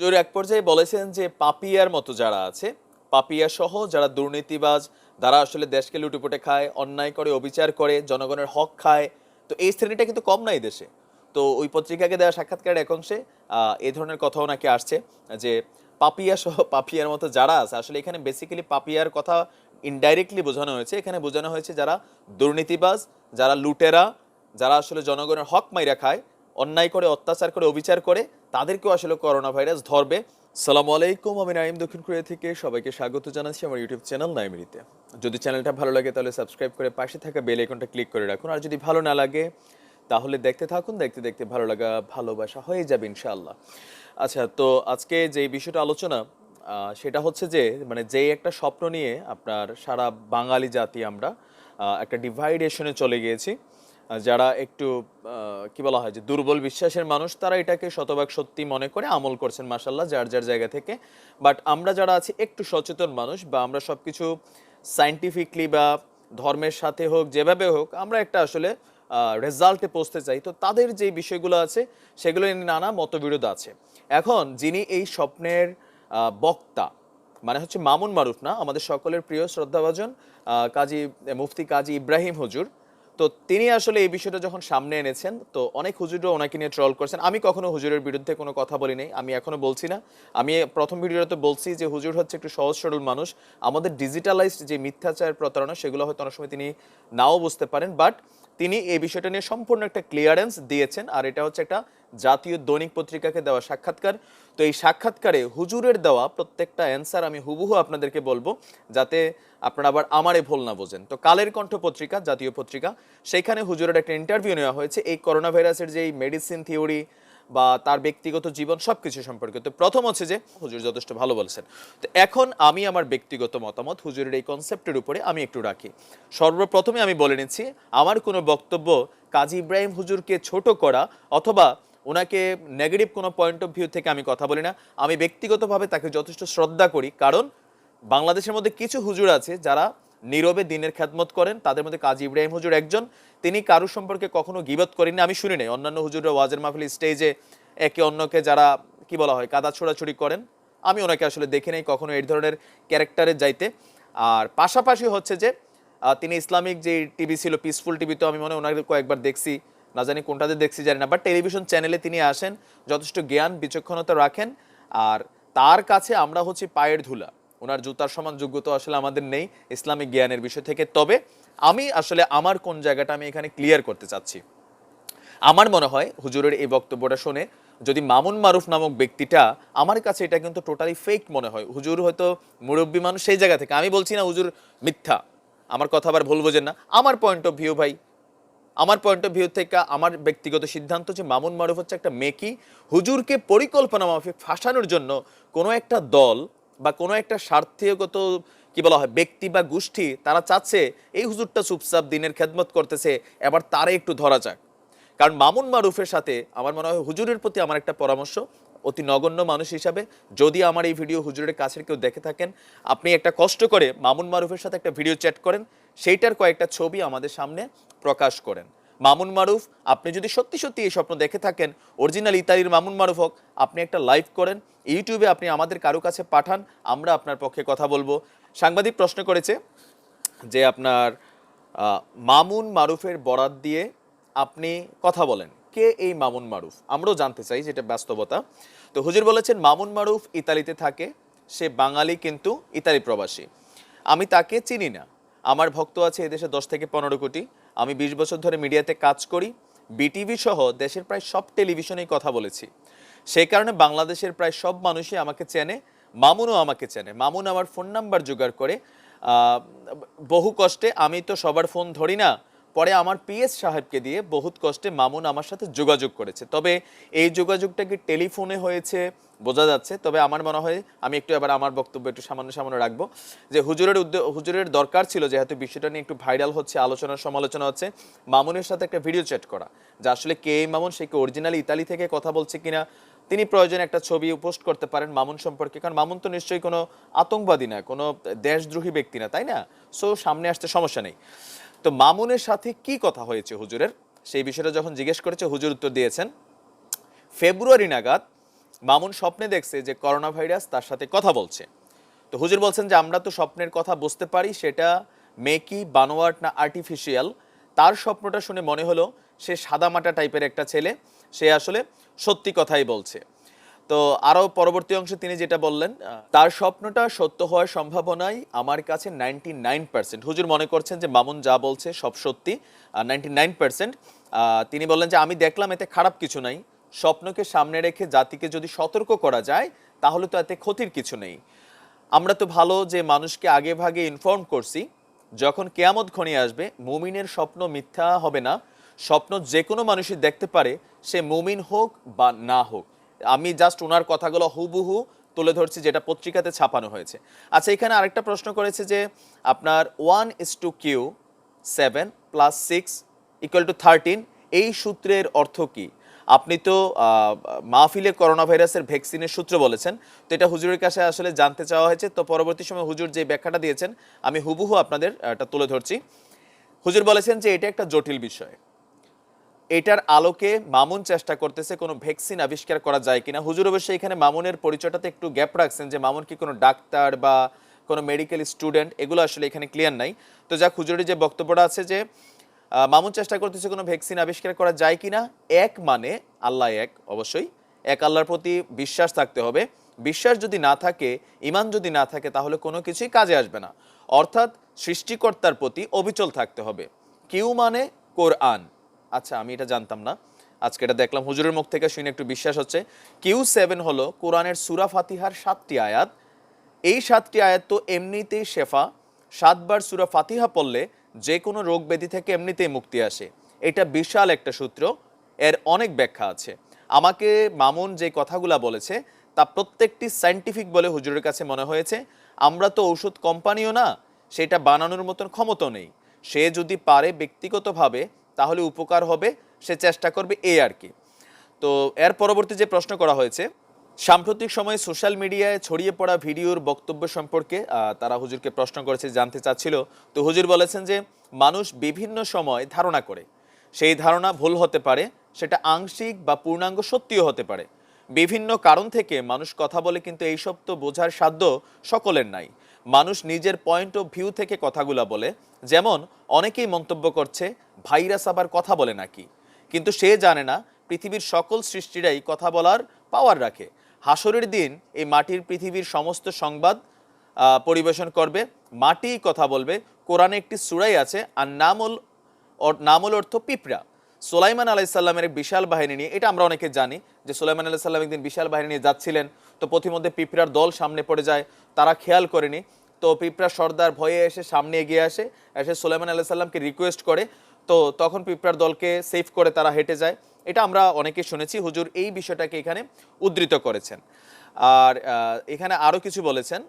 জোর এক পর্যায়ে বলেছেন যে পাপিয়ার মতো যারা আছে, পাপিয়া সহ যারা দুর্নীতিবাজ যারা আসলে দেশকে লুটেপুটে খায়, অন্যায় করে, অবিচার করে, জনগণের হক খায়। তো এই শ্রেণীটা কিন্তু কম নাই দেশে। তো ওই পত্রিকাকে দেওয়া সাক্ষাৎকারের এক অংশে এই ধরনের কথাও নাকি আসছে যে পাপিয়া সহ পাপিয়ার মতো যারা আছে, আসলে এখানে বেসিক্যালি পাপিয়ার কথা ইনডাইরেক্টলি বোঝানো হয়েছে। এখানে বোঝানো হয়েছে যারা দুর্নীতিবাজ, যারা লুটেরা, যারা আসলে জনগণের হক মাইরা খায়, অন্যায় করে, অত্যাচার করে, অবিচার করে তাদেরকেও আসলে করোনা ভাইরাস ধরবে। সালাম আলাইকুম, আমি নাইম দক্ষিণ কোরিয়া থেকে সবাইকে স্বাগত জানাচ্ছি আমার ইউটিউব চ্যানেল নাইমিরিতে। যদি চ্যানেলটা ভালো লাগে তাহলে সাবস্ক্রাইব করে পাশে থাকা বেল আইকনটা ক্লিক করে রাখুন। আর যদি ভালো না লাগে, তাহলে দেখতে থাকুন, দেখতে দেখতে ভালো লাগা, ভালোবাসা হয়ে যাবে ইনশাআল্লাহ। আচ্ছা তো আজকে যে বিষয়টা আলোচনা সেটা হচ্ছে যে মানে যে একটা স্বপ্ন নিয়ে আপনার সারা বাঙালি জাতি আমরা একটা ডিভাইডেশনে চলে গিয়েছি। যারা একটু কি বলা হয় যে দুর্বল বিশ্বাসের মানুষ, তারা এটাকে শতভাগ সত্যি মনে করে আমল করছেন মাসাল্লাহ যার যার জায়গা থেকে। বাট আমরা যারা আছি একটু সচেতন মানুষ বা আমরা সবকিছু সাইন্টিফিকলি বা ধর্মের সাথে হোক, যেভাবে হোক, আমরা একটা আসলে রেজাল্টে পৌঁছতে চাই। তো তাদের যে বিষয়গুলো আছে, সেগুলো নিয়ে নানা মতবিরোধ আছে। এখন যিনি এই স্বপ্নের বক্তা মানে হচ্ছে মামুন মারুফ না, আমাদের সকলের প্রিয় শ্রদ্ধাভাজন কাজী, মুফতি কাজী ইব্রাহিম হুজুর তো তিনি আসলে এই বিষয়টা যখন সামনে এনেছেন, তো অনেক হুজুরও ওনাকে নিয়ে ট্রল করছেন। আমি কখনো হুজুরের বিরুদ্ধে কোনো কথা বলি নাই, আমি এখনও বলছি না। আমি প্রথম ভিডিওতে বলছি যে হুজুর হচ্ছে একটু সহজ সরল মানুষ। আমাদের ডিজিটালাইজড যে মিথ্যাচার প্রতারণা, সেগুলো হয়তো অনেক সময় তিনি নাও বুঝতে পারেন বাট তিনি এই বিষয়টা নিয়ে সম্পূর্ণ একটা ক্লিয়ারেন্স দিয়েছেন, আর এটা হচ্ছে একটা জাতীয় দৈনিক পত্রিকাকে দেওয়া সাক্ষাৎকার। তো এই সাক্ষাৎকারে হুজুরের দেওয়া প্রত্যেকটা অ্যান্সার আমি হুবহু আপনাদেরকে বলব, যাতে আপনারা আবার আমারে ভুল না বোঝেন। তো কালের কণ্ঠ পত্রিকা, জাতীয় পত্রিকা সেখানে হুজুরের একটা ইন্টারভিউ নেওয়া হয়েছে। এই করোনা ভাইরাসের যে এই মেডিসিন থিওরি বা তার ব্যক্তিগত জীবন সবকিছু সম্পর্কে। তো প্রথম হচ্ছে যে, হুজুর যথেষ্ট ভালো বলেছেন। তো এখন আমি আমার ব্যক্তিগত মতামত হুজুরের এই কনসেপ্টের উপরে আমি একটু রাখি। সর্বপ্রথমে আমি বলে নিচ্ছি, আমার কোনো বক্তব্য কাজী ইব্রাহিম হুজুরকে ছোট করা অথবা ওনাকে নেগেটিভ কোনো পয়েন্ট অফ ভিউ থেকে আমি কথা বলি না, আমি ব্যক্তিগতভাবে তাকে যথেষ্ট শ্রদ্ধা করি। কারণ বাংলাদেশের মধ্যে কিছু হুজুর আছে যারা নীরবে দিনের খ্যাতমত করেন। তাদের মধ্যে কাজী ইব্রাহিম হুজুর একজন। তিনি কারুর সম্পর্কে কখনো গিবত করেননি, আমি শুনি নাই। অন্যান্য হুজুররা ওয়াজের মাহফিল স্টেজে একে অন্যকে যারা, কি বলা হয়, কাদা ছোড়াছুড়ি করেন। আমি ওনাকে আসলে দেখি নাই কখনো এই ধরনের ক্যারেক্টারে যাইতে। আর পাশাপাশি হচ্ছে যে তিনি ইসলামিক যে টিভি ছিল পিসফুল টিভি তো আমি মনে হয় ওনাকে কয়েকবার দেখছি। না জানি কোনটাতে দেখছি, জানি না। বাট টেলিভিশন চ্যানেলে তিনি আসেন, যথেষ্ট জ্ঞান, বিচক্ষণতা রাখেন। আর তার কাছে আমরা হচ্ছে পায়ের ধুলা। ওনার জুতার সমান যোগ্যতা আসলে আমাদের নেই ইসলামিক জ্ঞানের বিষয় থেকে। তবে আমি আসলে আমার কোন জায়গাটা আমি এখানে ক্লিয়ার করতে চাচ্ছি। আমার মনে হয় হুজুরের এই বক্তব্যটা শুনে যদি মামুন মারুফ নামক ব্যক্তিটা আমার কাছে এটা কিন্তু টোটালি ফেক মনে হয়। হুজুর হয়তো মুরব্বী মানুষ সেই জায়গা থেকে। আমি বলছি না হুজুর মিথ্যা। আমার কথা আবার ভুল বোঝেন না। আমার পয়েন্ট অফ ভিউ ভাই, আমার পয়েন্ট অফ ভিউ থেকে আমার ব্যক্তিগত সিদ্ধান্ত যে মামুন মারুফ হচ্ছে একটা মেকি। হুজুরকে পরিকল্পনা মাফিক ফাঁসানোর জন্য কোনো একটা দল বা কোনো একটা স্বার্থীয়গত, কি বলা হয়, ব্যক্তি বা গোষ্ঠী তারা চাচ্ছে এই হুজুরটা চুপচাপ দিনের খেদমত করতেছে, এবার তারে একটু ধরা যাক। কারণ মামুন মারুফের সাথে আমার মনে হয় হুজুরের প্রতি আমার একটা পরামর্শ, অতি নগণ্য মানুষ হিসাবে যদি আমার এই ভিডিও হুজুরের কাছের কেউ দেখে থাকেন, আপনি একটা কষ্ট করে মামুন মারুফের সাথে একটা ভিডিও চ্যাট করেন, সেইটার কয়েকটা ছবি আমাদের সামনে প্রকাশ করেন। মামুন মারুফ, আপনি যদি সত্যি সত্যি এই স্বপ্ন দেখে থাকেন অরিজিনাল ইতালির মামুন মারুফ হোক, আপনি একটা লাইভ করেন, ইউটিউবে আপনি আমাদের কারও কাছে পাঠান, আমরা আপনার পক্ষে কথা বলব। সাংবাদিক প্রশ্ন করেছে যে আপনার মামুন মারুফের বরাত দিয়ে আপনি কথা বলেন। কে এই মামুন মারুফ? আমরাও জানতে চাই যেটা বাস্তবতা। তো হুজুর বলেছেন, মামুন মারুফ ইতালিতে থাকে, সে বাঙালি কিন্তু ইতালি প্রবাসী। আমি তাকে চিনি না। আমার ভক্ত আছে এদেশে দশ থেকে পনেরো কোটি। আমি বিশ বছর ধরে মিডিয়াতে কাজ করি বিটিভি সহ দেশের প্রায় সব টেলিভিশনেই কথা বলেছি। সেই কারণে বাংলাদেশের প্রায় সব মানুষই আমাকে চেনে, মামুনও আমাকে চেনে। মামুন আমার ফোন নাম্বার জোগাড় করে বহু কষ্টে আমি তো সবার ফোন ধরি না পরে আমার পিএস সাহেবকে দিয়ে বহুত কষ্টে মামুন আমার সাথে যোগাযোগ করেছে। তবে এই যোগাযোগটা কি টেলিফোনে হয়েছে বোঝা যাচ্ছে, তবে আমার মনে হয় আমি একটু এবার আমার বক্তব্য একটু সামান্য সামান্য রাখব। যে হুজুরের হুজুরের দরকার ছিল যেহেতু বিষয়টা নিয়ে একটু ভাইরাল হচ্ছে, আলোচনা সমালোচনা হচ্ছে, মামুনের সাথে একটা ভিডিও চ্যাট করা, যে আসলে কে মামুন, সে কি অরিজিনাল ইতালি থেকে কথা বলছে কিনা, তিনি প্রয়োজনে একটা ছবি পোস্ট করতে পারেন মামুন সম্পর্কে, কারণ মামুন তো নিশ্চয়ই কোনো আতঙ্কবাদী না, কোনো দেশদ্রোহী ব্যক্তি না, তাই না? সো সামনে আসতে সমস্যা নেই। তো মামুনের সাথে কি কথা হয়েছে হুজুরের? সেই বিষয়টা যখন জিজ্ঞেস করেছে, হুজুর উত্তর দিয়েছেন, ফেব্রুয়ারি নাগাদ মামুন স্বপ্নে দেখছে যে করোনা ভাইরাস তার সাথে কথা বলছে। তো হুজুর বলছেন যে, আমরা তো স্বপ্নের কথা বুঝতে পারি, সেটা মেকি, বানোয়াট না আর্টিফিশিয়াল তার স্বপ্নটা শুনে মনে হলো, সে সাদামাটা টাইপের একটা ছেলে, সে আসলে সত্যি কথাই বলছে। তো আরও পরবর্তী অংশে তিনি যেটা বললেন তার স্বপ্নটা সত্য হওয়ার সম্ভাবনাই আমার কাছে নাইনটি নাইন পার্সেন্ট হুজুর মনে করছেন যে মামুন যা বলছে সব সত্যি নাইনটি নাইন পার্সেন্ট তিনি বললেন যে আমি দেখলাম এতে খারাপ কিছু নাই। স্বপ্নকে সামনে রেখে জাতিকে যদি সতর্ক করা যায়, তাহলে তো এতে ক্ষতির কিছু নেই। আমরা তো ভালো যে মানুষকে আগে ভাগে ইনফর্ম করছি, যখন কেয়ামত ঘনিয়ে আসবে, মুমিনের স্বপ্ন মিথ্যা হবে না। স্বপ্ন যে কোনো মানুষই দেখতে পারে, সে মুমিন হোক বা না হোক। আমি জাস্ট ওনার কথাগুলো হুবহু তুলে ধরছি, যেটা পত্রিকাতে ছাপানো হয়েছে। আচ্ছা এখানে আরেকটা প্রশ্ন করেছে যে আপনার one is two Q seven plus six equal to thirteen এই সূত্রের অর্থ কি? আপনি তো মাহফিলে করোনা ভাইরাসের ভ্যাকসিনের সূত্র বলেছেন, তো এটা হুজুরের কাছে আসলে জানতে চাওয়া হয়েছে, তো পরবর্তী সময় হুজুর যে ব্যাখ্যাটা দিয়েছেন, আমি হুবহু আপনাদের এটা তুলে ধরছি। হুজুর বলেছেন যে এটা একটা জটিল বিষয়। এটার আলোকে মামুন চেষ্টা করতেছে কোনো ভ্যাকসিন আবিষ্কার করা যায় কিনা। হুজুর অবশ্যই এখানে মামুনের পরিচয়টাতে একটু গ্যাপ রাখছেন যে মামুন কি কোনো ডাক্তার বা কোনো মেডিকেল স্টুডেন্ট, এগুলো আসলে এখানে ক্লিয়ার নাই। তো যাক, হুজুরের যে বক্তব্যটা আছে যে মামুন চেষ্টা করতেছে কোনো ভ্যাকসিন আবিষ্কার করা যায় কিনা, এক মানে আল্লাহ এক, অবশ্যই। এক আল্লাহর প্রতি বিশ্বাস থাকতে হবে। বিশ্বাস যদি না থাকে ইমান যদি না থাকে, তাহলে কোনো কিছুই কাজে আসবে না। অর্থাৎ সৃষ্টিকর্তার প্রতি অবিচল থাকতে হবে। কিউ মানে কোরআন। আচ্ছা আমি এটা জানতাম না। আজকে এটা দেখলাম, হুজুরের মুখ থেকে শুনে একটু বিশ্বাস হচ্ছে। কিউ সেভেন হলো কোরআনের সুরা ফাতিহার সাতটি আয়াত। এই সাতটি আয়াত তো এমনিতেই শেফা। সাতবার সুরা ফাতিহা পড়লে যে কোনো রোগ ব্যাধি থেকে এমনিতেই মুক্তি আসে। এটা বিশাল একটা সূত্র। এর অনেক ব্যাখ্যা আছে। আমাকে মামুন যে কথাগুলা বলেছে, তা প্রত্যেকটি সায়েন্টিফিক বলে হুজুরের কাছে মনে হয়েছে। আমরা তো ঔষধ কোম্পানিও না, সেটা বানানোর মতন ক্ষমতা নেই। সে যদি পারে ব্যক্তিগতভাবে তাহলে উপকার হবে, সে চেষ্টা করবে এই আর কি। তো এর পরবর্তী যে প্রশ্ন করা হয়েছে, সাম্প্রতিক সময়ে সোশ্যাল মিডিয়ায় ছড়িয়ে পড়া ভিডিওর বক্তব্য সম্পর্কে তারা হুজুরকে প্রশ্ন করেছে, জানতে চাচ্ছিল। তো হুজুর বলেছেন যে, মানুষ বিভিন্ন সময় ধারণা করে। সেই ধারণা ভুল হতে পারে, সেটা আংশিক বা পূর্ণাঙ্গ সত্যিও হতে পারে। বিভিন্ন কারণ থেকে মানুষ কথা বলে, কিন্তু এইসব তো বোঝার সাধ্য সকলের নাই। মানুষ নিজের পয়েন্ট অফ ভিউ থেকে কথাগুলা বলে। যেমন, অনেকেই মন্তব্য করছে, ভাইরাস আবার কথা বলে নাকি? কিন্তু সে জানে না, পৃথিবীর সকল সৃষ্টিরাই কথা বলার পাওয়ার রাখে। হাসরের দিন এই মাটির পৃথিবীর সমস্ত সংবাদ পরিবেশন করবে। মাটিই কথা বলবে। কোরআনে একটি সুরাই আছে আর নামল নামল অর্থ পিঁপড়া। সোলাইমান আলাইসাল্লামের বিশাল বাহিনী নিয়ে, এটা আমরা অনেকে জানি যে সোলাইমান আলাইসাল্লাম একদিন বিশাল বাহিনী নিয়ে যাচ্ছিলেন, তো পথিমধ্যে পিঁপড়ার দল সামনে পড়ে যায় তারা খেয়াল করেনি। তো পিঁপড়া সর্দার ভয়ে এসে সামনে এগিয়ে আসে, এসে সোলাইমান আলাইসাল্লামকে রিকোয়েস্ট করে। তো তখন পিঁপড়ার দলকে সেভ করে তারা হেঁটে যায়। এটা আমরা অনেকে শুনেছি, হুজুর এই বিষয়টাকে এখানে উদ্ধৃত করেছেন। আর এখানে আরও কিছু বলেছেন।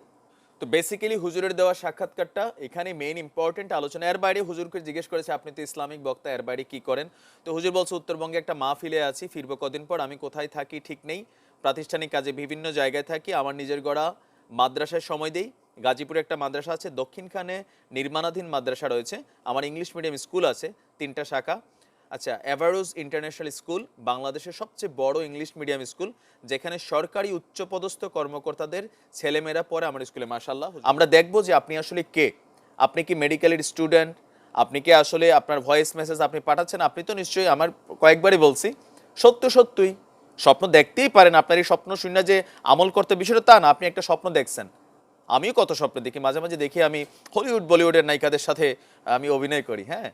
তো বেসিক্যালি হুজুরের দেওয়া সাক্ষাৎকারটা এখানে মেইন ইম্পর্টেন্ট আলোচনা। এর বাইরে হুজুরকে জিজ্ঞেস করেছে, আপনি তো ইসলামিক বক্তা, এর বাইরে কী করেন? তো হুজুর বলছে, উত্তরবঙ্গে একটা মাহফিলে আছি, ফিরবো কদিন পর, আমি কোথায় থাকি ঠিক নেই। প্রাতিষ্ঠানিক কাজে বিভিন্ন জায়গায় থাকি, আমার নিজের গড়া মাদ্রাসায় সময় দেই। গাজীপুরে একটা মাদ্রাসা আছে, দক্ষিণখানে নির্মাণাধীন মাদ্রাসা রয়েছে। আমার ইংলিশ মিডিয়াম স্কুল আছে, তিনটা শাখা। আচ্ছা এভারোজ ইন্টারন্যাশনাল স্কুল বাংলাদেশের সবচেয়ে বড় ইংলিশ মিডিয়াম স্কুল যেখানে সরকারি উচ্চপদস্থ কর্মকর্তাদের ছেলেমেয়েরা পড়ে আমার স্কুলে মাশাল্লাহ আমরা দেখব যে আপনি আসলে কে। আপনি কি মেডিকেলের স্টুডেন্ট আপনি কি আসলে আপনার ভয়েস মেসেজ আপনি পাঠাচ্ছেন? আপনি তো নিশ্চয়ই আমার কয়েকবারই বলছি, সত্য সত্যই স্বপ্ন দেখতেই পারেন আপনার এই স্বপ্ন শূন্য যে আমল করতে বিষয়টা তা না, আপনি একটা স্বপ্ন দেখছেন। আমিও কত স্বপ্ন দেখি, মাঝে মাঝে দেখি আমি হলিউড বলিউডের নায়িকাদের সাথে আমি অভিনয় করি হ্যাঁ?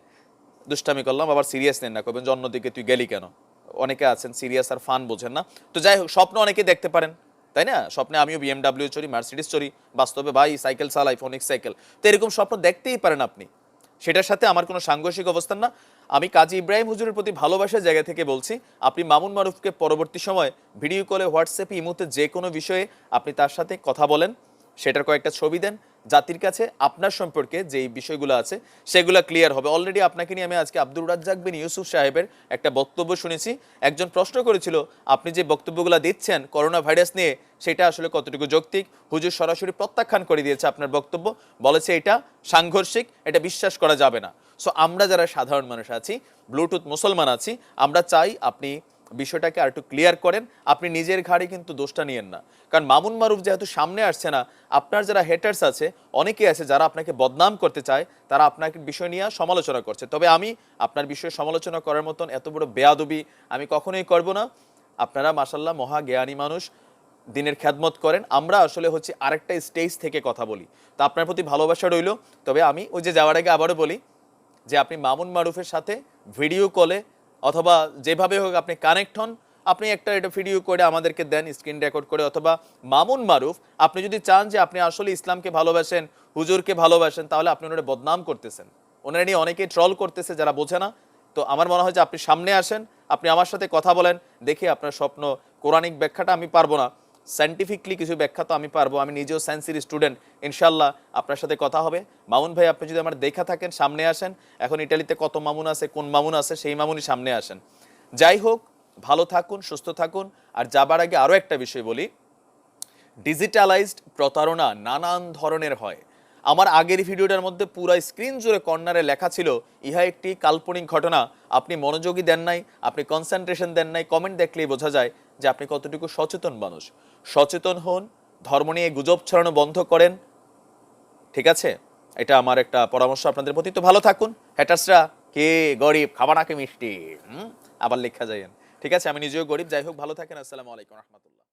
দুষ্টামি করলাম, আবার সিরিয়াস নেন না কবেন যে অন্যদিকে তুই গেলি কেন? অনেকে আছেন সিরিয়াস আর ফান বোঝেন না। তো যাই হোক, স্বপ্ন অনেকে দেখতে পারেন, তাই না? স্বপ্নে আমিও বিএমডাব্লিউ চড়ি মার্সিডিস চড়ি, বাস্তবে ভাই, সাইকেল চালাই ফোনিক সাইকেল তো এরকম স্বপ্ন দেখতেই পারেন আপনি। সেটার সাথে আমার কোনো সাংঘর্ষিক অবস্থান না। আমি কাজী ইব্রাহিম হুজুরের প্রতি ভালোবাসার জায়গা থেকে বলছি, আপনি মামুন মারুফকে পরবর্তী সময় ভিডিও কলে, হোয়াটসঅ্যাপে, ইমুতে যে কোনো বিষয়ে আপনি তার সাথে কথা বলেন, সেটার কয়েকটা ছবি দেন, জাতির কাছে আপনার সম্পর্কে যে বিষয়গুলো আছে সেগুলো ক্লিয়ার হবে। অলরেডি আপনাকে নিয়ে আমি আজকে আব্দুর রাজ্জাক বিন ইউসুফ সাহেবের একটা বক্তব্য শুনেছি। একজন প্রশ্ন করেছিল, আপনি যে বক্তব্যগুলো দিচ্ছেন করোনা ভাইরাস নিয়ে, সেটা আসলে কতটুকু যৌক্তিক? হুজুর সরাসরি প্রত্যাখ্যান করে দিয়েছে আপনার বক্তব্য। বলেছে এটা সাংঘর্ষিক, এটা বিশ্বাস করা যাবে না। সো আমরা যারা সাধারণ মানুষ আছি ব্লুটুথ মুসলমান আছি, আমরা চাই আপনি বিষয়টাকে আর একটু ক্লিয়ার করেন। আপনি নিজের ঘাড়ে কিন্তু দোষটা নিয়েন না। কারণ মামুন মারুফ যেহেতু সামনে আসছে না, আপনার যারা হেটার্স আছে, অনেকেই আছে যারা আপনাকে বদনাম করতে চায়, তারা আপনাকে বিষয় নিয়ে সমালোচনা করছে। তবে আমি আপনার বিষয়ে সমালোচনা করার মতন এত বড় বেয়াদবি আমি কখনোই করব না। আপনারা মাসাল্লাহ মহা জ্ঞানী মানুষ, দিনের খ্যাদমত করেন। আমরা আসলে হচ্ছে আরেকটা স্টেজ থেকে কথা বলি। তো আপনার প্রতি ভালোবাসা রইল। তবে আমি ওই যে যাওয়ার আগে আবারও বলি যে আপনি মামুন মারুফের সাথে ভিডিও কলে অথবা যেভাবে হোক আপনি কানেক্ট হন, আপনি একটা এটা ভিডিও করে আমাদেরকে দেন স্ক্রিন রেকর্ড করে। অথবা মামুন মারুফ, আপনি যদি চান যে আপনি আসলে ইসলামকে ভালোবাসেন, হুজুরকে ভালোবাসেন, তাহলে আপনি ওনারা বদনাম করতেছেন। ওনারা নিয়ে অনেকেই ট্রল করতেছে যারা বোঝে না। তো আমার মনে হয় যে আপনি সামনে আসেন, আপনি আমার সাথে কথা বলেন, দেখি আপনার স্বপ্ন, কোরআনিক ব্যাখ্যাটা আমি পারব না। সাইন্টিফিকলি কিছু ব্যাখ্যা তো আমি পারব। আমি নিজেও সায়েন্সের স্টুডেন্ট ইনশাল্লাহ আপনার সাথে কথা হবে। মামুন ভাই, আপনি যদি আমার দেখা থাকেন, সামনে আসেন, এখন ইটালিতে কত মামুন আছে, কোন মামুন আছে, সেই মামুনই সামনে আসেন। যাই হোক, ভালো থাকুন, সুস্থ থাকুন। আর যাবার আগে আরও একটা বিষয় বলি। ডিজিটালাইজড প্রতারণা নানান ধরনের হয়। আমার আগের ভিডিওটার মধ্যে পুরো স্ক্রিন জুড়ে কর্নারে লেখা ছিল, ইহা একটি কাল্পনিক ঘটনা। আপনি মনোযোগী দেন নাই, আপনি কনসেন্ট্রেশন দেন নাই কমেন্ট দেখলেই বোঝা যায় যে আপনি কতটুকু সচেতন মানুষ। সচেতন হন, ধর্ম নিয়ে গুজব ছড়ানো বন্ধ করেন। ঠিক আছে? এটা আমার একটা পরামর্শ আপনাদের প্রতি। তো ভালো থাকুন। হ্যাটার্সরা, কে গরিব খাবার নাকি মিষ্টি? আবার লেখা যায় ঠিক আছে? আমি নিজেও গরিব। যাই হোক, ভালো থাকেন। আসসালামু আলাইকুম রহমতুল্লাহ।